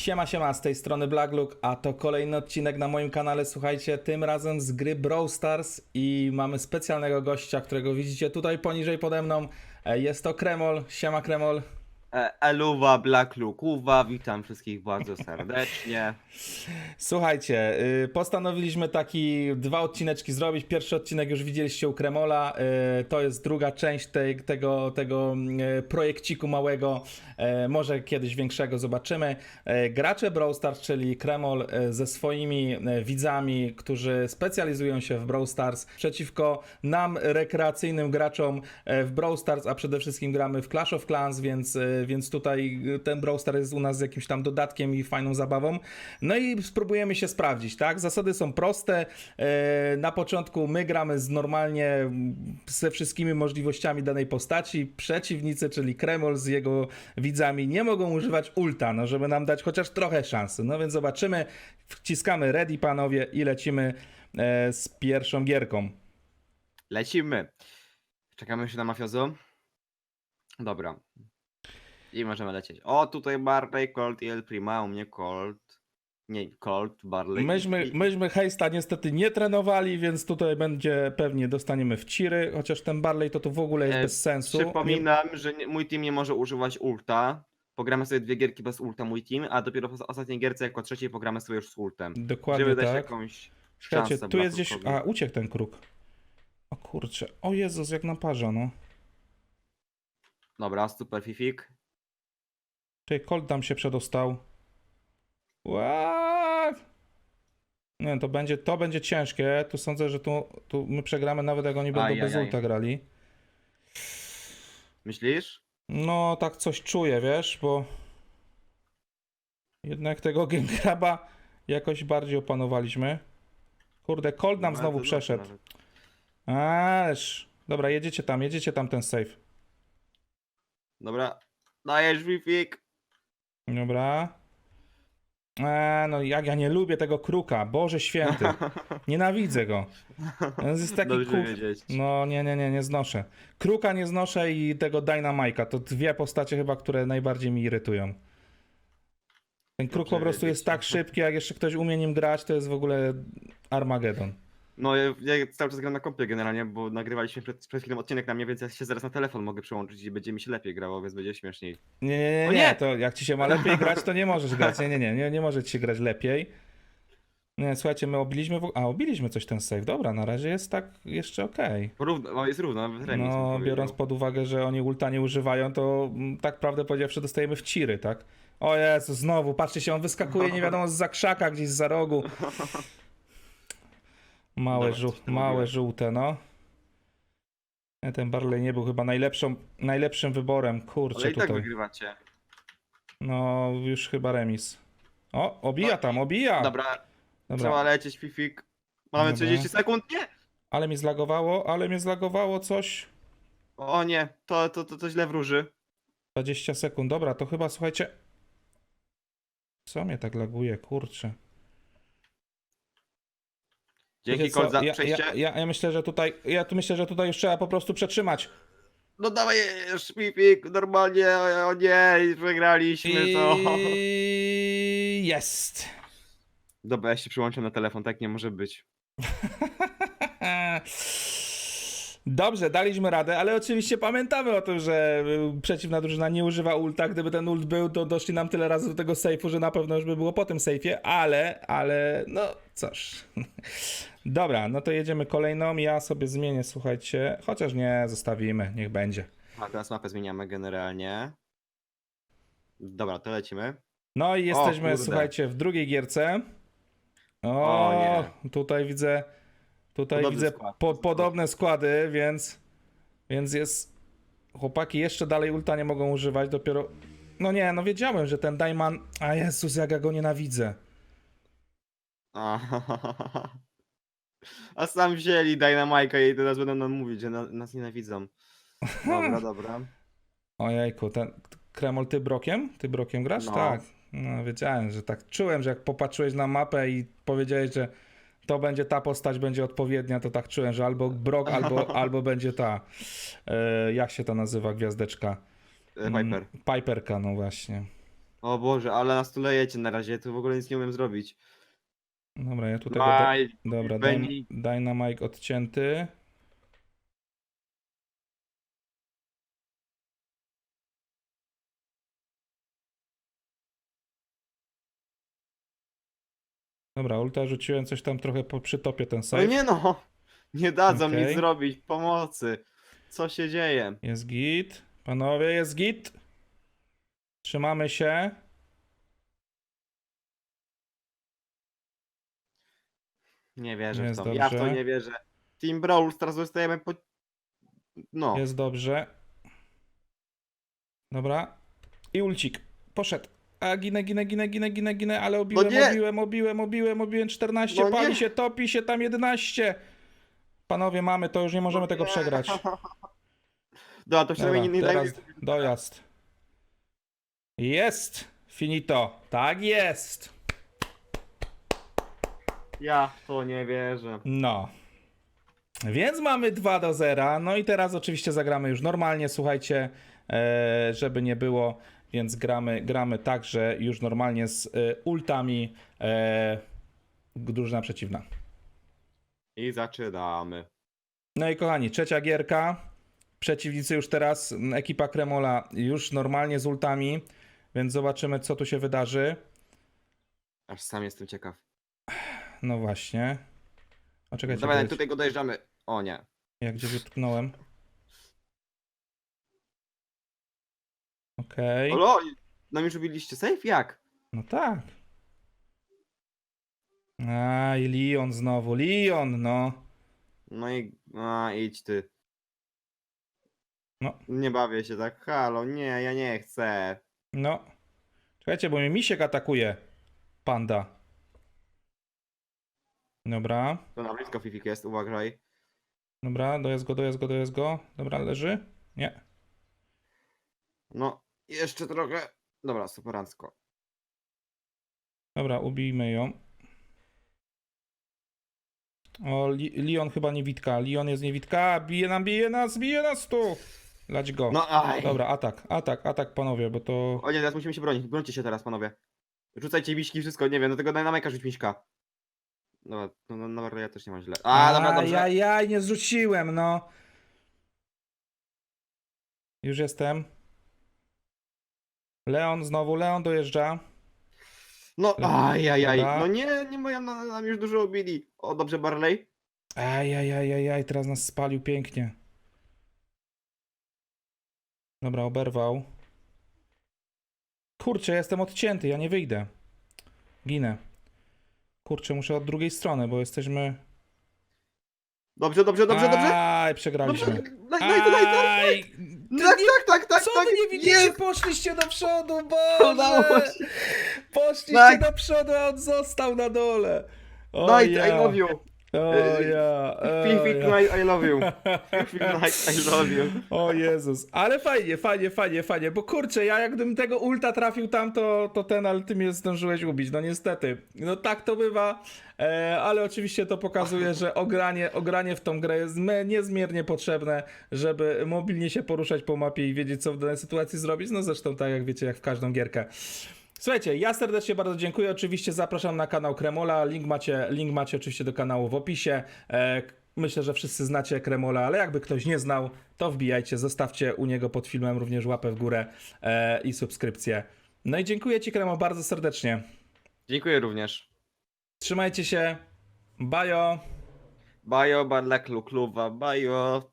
Siema, siema, z tej strony Blacklook, a to kolejny odcinek na moim kanale, słuchajcie, tym razem z gry Brawl Stars i mamy specjalnego gościa, którego widzicie tutaj poniżej pode mną. E, Jest to Kremol, siema Kremol. E, Eluwa, Black Lukuwa, witam wszystkich bardzo serdecznie. Słuchajcie, y, postanowiliśmy taki dwa odcineczki zrobić. Pierwszy odcinek już widzieliście u Kremola. y, To jest druga część tej, tego, tego y, projekciku małego. Może kiedyś większego zobaczymy. Gracze Brawl Stars, czyli Kremol ze swoimi widzami, którzy specjalizują się w Brawl Stars przeciwko nam, rekreacyjnym graczom w Brawl Stars, a przede wszystkim gramy w Clash of Clans, więc, więc tutaj ten Brawl Stars jest u nas jakimś tam dodatkiem i fajną zabawą. No i spróbujemy się sprawdzić, tak? Zasady są proste. E, Na początku my gramy z normalnie ze wszystkimi możliwościami danej postaci. Przeciwnicy, czyli Kremol z jego widzami, nie mogą używać ulta, no żeby nam dać chociaż trochę szansy. No więc zobaczymy. Wciskamy ready, panowie, i lecimy e, z pierwszą gierką. Lecimy. Czekamy się na mafiozo. Dobra. I możemy lecieć. O, tutaj Barley, Colt i El Prima, u mnie Colt. Nie, Colt, Barley. Myśmy, myśmy Hejsta niestety nie trenowali, więc tutaj będzie pewnie dostaniemy w ciry, chociaż ten Barley to tu w ogóle jest E, bez sensu. Nie- Przypominam, że nie, mój team nie może używać ulta. Pogramy sobie dwie gierki bez ulta mój team, a dopiero w os- ostatniej gierce jako trzeciej pogramy sobie już z ultem. Dokładnie żeby dać tak. jakąś Słuchajcie, tu jest gdzieś. A, uciekł ten kruk. O kurczę. O Jezus, jak naparza, no. Dobra, super fifik. Czyli Colt tam się przedostał. What? Nie, to będzie, to będzie ciężkie. Tu sądzę, że tu, tu my przegramy nawet jak oni będą bez ulta grali. Myślisz? No, tak coś czuję, wiesz, bo jednak tego Gengraba jakoś bardziej opanowaliśmy. Kurde, Colt nam Bardzo znowu dobrze przeszedł. nawet. Ależ. Dobra, jedziecie tam, jedziecie tam ten safe. Dobra, dajesz fifik. Dobra. Eee, no jak ja nie lubię tego kruka, Boże święty. Nienawidzę go. On jest taki Dobrze kuk. wiedzieć. No nie, nie, nie, nie znoszę. Kruka nie znoszę i tego Dynamike'a. To dwie postacie chyba, które najbardziej mi irytują. Ten kruk Dobrze po prostu wiedzieć. jest tak szybki, jak jeszcze ktoś umie nim grać, to jest w ogóle Armagedon. No ja, ja cały czas gram na kompie generalnie, bo nagrywaliśmy przed, przed chwilą odcinek na mnie, więc ja się zaraz na telefon mogę przełączyć i będzie mi się lepiej grało, więc będzie śmieszniej. Nie, nie, O nie, nie! to jak ci się ma lepiej grać, to nie możesz grać. Nie, nie, nie, nie, nie może ci się grać lepiej. Nie, słuchajcie, my obiliśmy, w... a obiliśmy coś ten save. Dobra, na razie jest tak jeszcze okej. Równo, no jest równo, nawet remis. bym No, powiedział. biorąc pod uwagę, że oni ulta nie używają, to mm, tak prawdę powiedziawszy dostajemy w ciry, tak? O Jezu, znowu, patrzcie się, on wyskakuje nie wiadomo z za krzaka, gdzieś za rogu. Małe, żół... Małe żółte, no. Ten Barley nie był chyba najlepszą, najlepszym wyborem, kurczę, Ale i tak tutaj. wygrywacie. No, już chyba remis. O, obija tam, obija. Dobra, Dobra. trzeba lecieć, fifik. Mamy Dobra. 30 sekund, nie! Ale mnie zlagowało, ale mnie zlagowało coś. O nie, to, to, to, to źle wróży. 20 sekund. Dobra, to chyba słuchajcie. Co mnie tak laguje, kurczę. Dzięki Wiecie co, Colt za ja, przejście. ja, ja, ja myślę, że tutaj. Ja tu myślę, że tutaj już trzeba po prostu przetrzymać. No dawaj, fifik, normalnie, o nie, wygraliśmy to. I jest. Dobra, ja się przyłączę na telefon, tak nie może być. Dobrze, daliśmy radę, ale oczywiście pamiętamy o tym, że y, przeciwna drużyna nie używa ulta. Gdyby ten ult był, to doszli nam tyle razy do tego sejfu, że na pewno już by było po tym sejfie, ale, ale, no cóż. Dobra, no to jedziemy kolejną. Ja sobie zmienię, słuchajcie, chociaż nie, zostawimy, niech będzie. A teraz mapę zmieniamy generalnie. Dobra, to lecimy. No i jesteśmy, kurde. słuchajcie, w drugiej gierce. O, O tutaj widzę, tutaj Podobny widzę skład. po, podobne składy, więc, więc jest, chłopaki jeszcze dalej ulta nie mogą używać, dopiero, no nie, no wiedziałem, że ten Daiman, a Jezus, jak ja go nienawidzę. A, A sam wzięli Dynamike'a i teraz będą nam mówić, że na, nas nienawidzą. Dobra, dobra. Ojejku, ten, Kremol, ty brokiem? Ty brokiem grasz? No. Tak. No, wiedziałem, że tak. Czułem, że jak popatrzyłeś na mapę i powiedziałeś, że to będzie ta postać, będzie odpowiednia, to tak czułem, że albo brok, albo, albo będzie ta. E, jak się to nazywa, gwiazdeczka? E. Mm, Piperka, no właśnie. O Boże, ale nas tu lejecie na razie, tu w ogóle nic nie umiem zrobić. Dobra, ja tutaj... Maj, Dobra, Benny. Dynamite odcięty. Dobra, ulta rzuciłem coś tam trochę po przytopie ten no save. nie no, nie dadzą Okej. nic zrobić, pomocy. Co się dzieje? Jest git. Panowie, jest git. Trzymamy się. Nie wierzę Jest w to, ja w to dobrze. nie wierzę. Team Brawl, teraz zostajemy po... No, Jest dobrze. Dobra. I ulcik. Poszedł. A ginę, ginę, ginę, ginę, ginę, ginę, ale obiłem, No nie! obiłem, obiłem, obiłem, obiłem 14, No pali nie! się, topi się tam 11. Panowie, mamy to, już nie możemy No tego nie. przegrać. Dobra, to przynajmniej Dobra, nie, teraz dojazd. Jest! Finito. Tak jest! Ja w to nie wierzę. No. Więc mamy 2 do 0. No i teraz oczywiście zagramy już normalnie, słuchajcie, e, żeby nie było, więc gramy, gramy także już normalnie z e, ultami e, drużyna przeciwna. I zaczynamy. No i kochani, trzecia gierka. Przeciwnicy już teraz, ekipa Kremola już normalnie z ultami, więc zobaczymy co tu się wydarzy. Aż sam jestem ciekaw. No właśnie. O, czekajcie, Dawaj, bo- tutaj go dojeżdżamy. O nie. Jak gdzie wytknąłem. Okej. Olo, nam już robiliście safe? Jak? No tak. Aj, Leon znowu. Leon, no. No i... A, idź ty. No. Nie bawię się tak. Halo, nie, ja nie chcę. No. Czekajcie, bo mnie misiek atakuje. Panda. Dobra. To na blisko Fifik jest, uważaj. Dobra, dojazd go, dojazd go, dojazd go. Dobra, leży? Nie. No, jeszcze trochę. Dobra, superancko. Dobra, ubijmy ją. O, Li Leon chyba niewitka. Leon jest niewitka. Bije nam, bije nas, bije nas tu. Lać go. No aj. Dobra, atak, atak, atak panowie, bo to... O nie, teraz musimy się bronić. Brońcie się teraz, panowie. Rzucajcie miśki, wszystko, nie wiem, do tego dynamika rzuć miśka. Dobra, no, no, no ja też nie mam źle. A, dobra, dobrze. Ajajaj, nie zrzuciłem, no. Już jestem. Leon, znowu Leon dojeżdża. No, ajajaj. Dobra. No nie, nie mają nam, nam już dużo ubili. O, dobrze, Barley. Ajajajajaj, teraz nas spalił pięknie. Dobra, oberwał. Kurczę, jestem odcięty, ja nie wyjdę. Ginę. Kurczę, muszę od drugiej strony, bo jesteśmy... Dobrze, dobrze, dobrze, dobrze. Aj, Dobrze, przegraliśmy. daj, daj, daj, daj. Aj, Tak, tak, tak, tak, Co tak. wy nie widzicie? Jest. Poszliście do przodu, Udało Boże! się. Poszliście Tak. do przodu, a on został na dole. O Night, ja. I love you. O ja. o Fifik ja. Night, I love you. Fifik Night, I love you. O Jezus, ale fajnie, fajnie, fajnie, fajnie, bo kurczę, ja jak gdybym tego ulta trafił tam, to, to ten, ale ty mnie zdążyłeś ubić, no niestety. No tak to bywa, e, ale oczywiście to pokazuje, że ogranie, ogranie w tą grę jest niezmiernie potrzebne, żeby mobilnie się poruszać po mapie i wiedzieć, co w danej sytuacji zrobić, no zresztą tak jak wiecie, jak w każdą gierkę. Słuchajcie, ja serdecznie bardzo dziękuję. Oczywiście zapraszam na kanał Kremola. Link macie, link macie oczywiście do kanału w opisie. E, myślę, że wszyscy znacie Kremola, ale jakby ktoś nie znał, to wbijajcie, zostawcie u niego pod filmem również łapę w górę e, i subskrypcję. No i dziękuję Ci, Kremo, bardzo serdecznie. Dziękuję również. Trzymajcie się. Bajo. Bajo, barlek, lukluwa, bajo.